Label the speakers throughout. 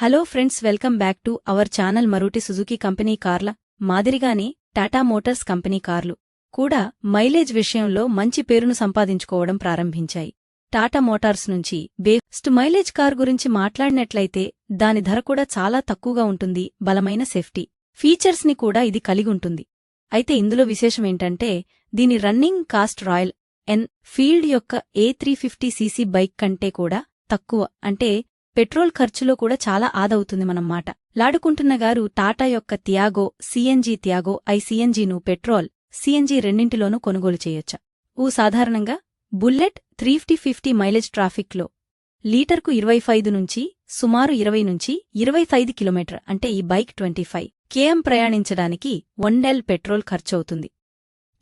Speaker 1: Hello friends welcome back to our channel మరోటి Suzuki company కార్ల మాదిరిగానే టాటా మోటార్స్ కంపెనీ కార్లు కూడా మైలేజ్ విషయంలో మంచి పేరును సంపాదించుకోవడం ప్రారంభించాయి. టాటా మోటార్స్ నుంచి బేస్ట్ మైలేజ్ కార్ గురించి మాట్లాడినట్లయితే దాని ధర కూడా చాలా తక్కువగా ఉంటుంది బలమైన సేఫ్టీ ఫీచర్స్ని కూడా ఇది కలిగి ఉంటుంది. అయితే ఇందులో విశేషమేంటంటే దీని running cost Royal Enfield యొక్క a three fifty CC bike కంటే కూడా తక్కువ అంటే పెట్రోల్ ఖర్చులో కూడా చాలా ఆదవుతుంది మనం మాట. లాడుకుంటున్న గారు టాటా యొక్క త్యాగో సిఎన్జీ త్యాగో ఐ సిఎన్జీను పెట్రోల్ సిఎన్జీ రెండింటిలోనూ కొనుగోలు చేయొచ్చా. ఊ సాధారణంగా bullet three fifty fifty mileage ట్రాఫిక్లో లీటర్కు ఇరవై ఫైదు నుంచి సుమారు ఇరవై నుంచి ఇరవై ఫైదు కిలోమీటర్ అంటే ఈ బైక్ ట్వంటీ ఫైవ్ కేఎం ప్రయాణించడానికి వన్డెల్ పెట్రోల్ ఖర్చవుతుంది.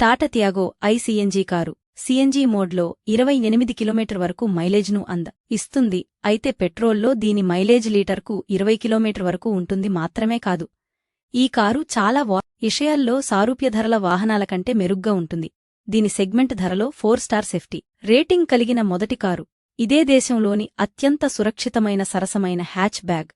Speaker 1: Tata Tiago i car CNG మోడ్లో ఇరవై ఎనిమిది కిలోమీటర్ వరకు మైలేజ్ను అంద ఇస్తుంది. అయితే పెట్రోల్లో దీని మైలేజ్ లీటర్కు ఇరవై కిలోమీటర్ వరకు ఉంటుంది మాత్రమే కాదు. ఈ కారు చాలా వా విషయాల్లో సారూప్య ధరల వాహనాల కంటే మెరుగ్గా ఉంటుంది. దీని సెగ్మెంట్ ధరలో ఫోర్ స్టార్ సేఫ్టీ. రేటింగ్ కలిగిన మొదటి కారు. ఇదే దేశంలోని అత్యంత సురక్షితమైన సరసమైన హ్యాచ్ బ్యాగ్.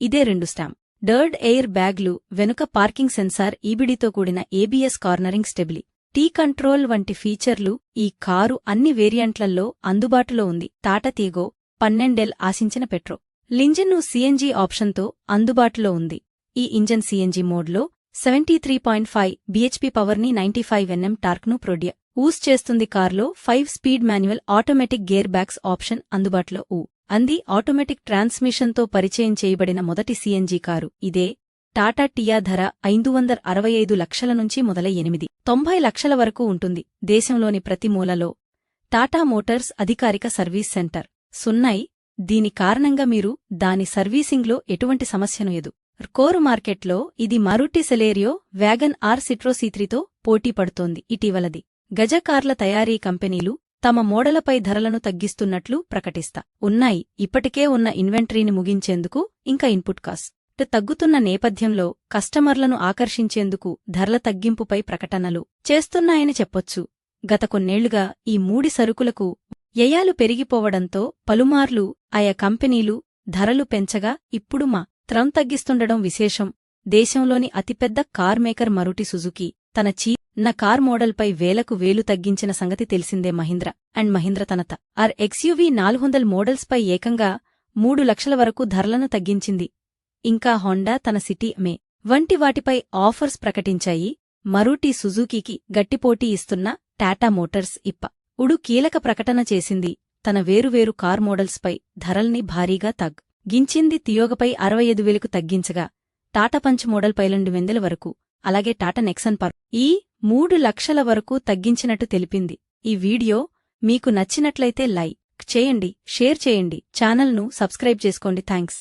Speaker 1: ఇదే రెండు స్టామ్ డర్డ్ ఎయిర్ బ్యాగ్లు వెనుక పార్కింగ్ సెన్సార్ ఈబిడితో కూడిన ABS cornering stability control వంటి ఫీచర్లు ఈ కారు అన్ని వేరియంట్లలో అందుబాటులో ఉంది. తాటతీగో తీగో పన్నెండెల్ ఆశించిన పెట్రో. లింజన్ను సీఎన్జీ ఆప్షన్తో అందుబాటులో ఉంది. ఈ ఇంజన్ సీఎన్జీ మోడ్లో seventy three point five BHP పవర్ని నైంటీ ఫైవ్ ఎన్ఎం టార్క్ను ప్రొడ్య. ఊస్ చేస్తుంది కార్లో five speed manual automatic gear box option అందుబాటులో. ఊ. అంది ఆటోమేటిక్ ట్రాన్స్మిషన్తో పరిచయం చేయబడిన మొదటి సీఎన్జీ కారు. ఇదే టాటా టియా ధర ఐదు వందల అరవై ఐదు లక్షల నుంచి మొదలై ఎనిమిది. తొంభై లక్షల వరకు ఉంటుంది. దేశంలోని ప్రతి మూలలో టాటా మోటార్స్ అధికారిక సర్వీస్ సెంటర్. సున్నాయి దీని కారణంగా మీరు దాని సర్వీసింగ్లో ఎటువంటి సమస్యను ఎదు. కోరు మార్కెట్లో ఇది మారుటి సెలేరియో వ్యాగన్ ఆర్ సిట్రోసీత్రితో పోటీ పడుతోంది. ఇటీవలది గజ కార్ల తయారీ కంపెనీలు తమ మోడలపై ధరలను తగ్గిస్తున్నట్లు ప్రకటిస్తా. ఉన్నాయి. ఇప్పటికే ఉన్న ఇన్వెంటరీని ముగించేందుకు ఇంకా ఇన్పుట్ కాస్ట్ తగ్గుతున్న నేపథ్యంలో కస్టమర్లను ఆకర్షించేందుకు ధరల తగ్గింపుపై ప్రకటనలు చేస్తున్నాయని చెప్పొచ్చు. గత కొన్నేళ్ళుగా ఈ మూడి సరుకులకు వ్యయాలు పెరిగిపోవడంతో పలుమార్లు ఆయా కంపెనీలు ధరలు పెంచగా ఇప్పుడు మా త్రం తగ్గిస్తుండడం విశేషం. దేశంలోని అతిపెద్ద కార్ మేకర్ మరుటి సుజుకి తన చీ నా కార్ మోడల్పై వేలకు వేలు తగ్గించిన సంగతి తెలిసిందే మహీంద్ర అండ్ మహీంద్ర తనత ఆర్ ఎక్స్యూవీ నాలుగొందల మోడల్స్పై ఏకంగా మూడు లక్షల వరకు ధరలను తగ్గించింది. ఇంకా హోండా తన సిటీ మే వంటి వాటిపై ఆఫర్స్ ప్రకటించాయి. మరూటి సుజుకీకి గట్టిపోటీ ఇస్తున్న టాటా మోటార్స్ ఇప్ప. ఉడు కీలక ప్రకటన చేసింది. తన వేరువేరు కార్ మోడల్స్పై ధరల్ని భారీగా తగ్. గించింది తియోగపై అరవై ఐదు వేలకు తగ్గించగా టాటా పంచ్ మోడల్ పైలండు వెందెల వరకు అలాగే టాటా నెక్సన్ పర్. ఈ మూడు లక్షల వరకు తగ్గించినట్టు తెలిపింది. ఈ వీడియో మీకు నచ్చినట్లయితే లైక్ చేయండి షేర్ చేయండి ఛానల్ను సబ్స్క్రైబ్ చేసుకోండి. థ్యాంక్స్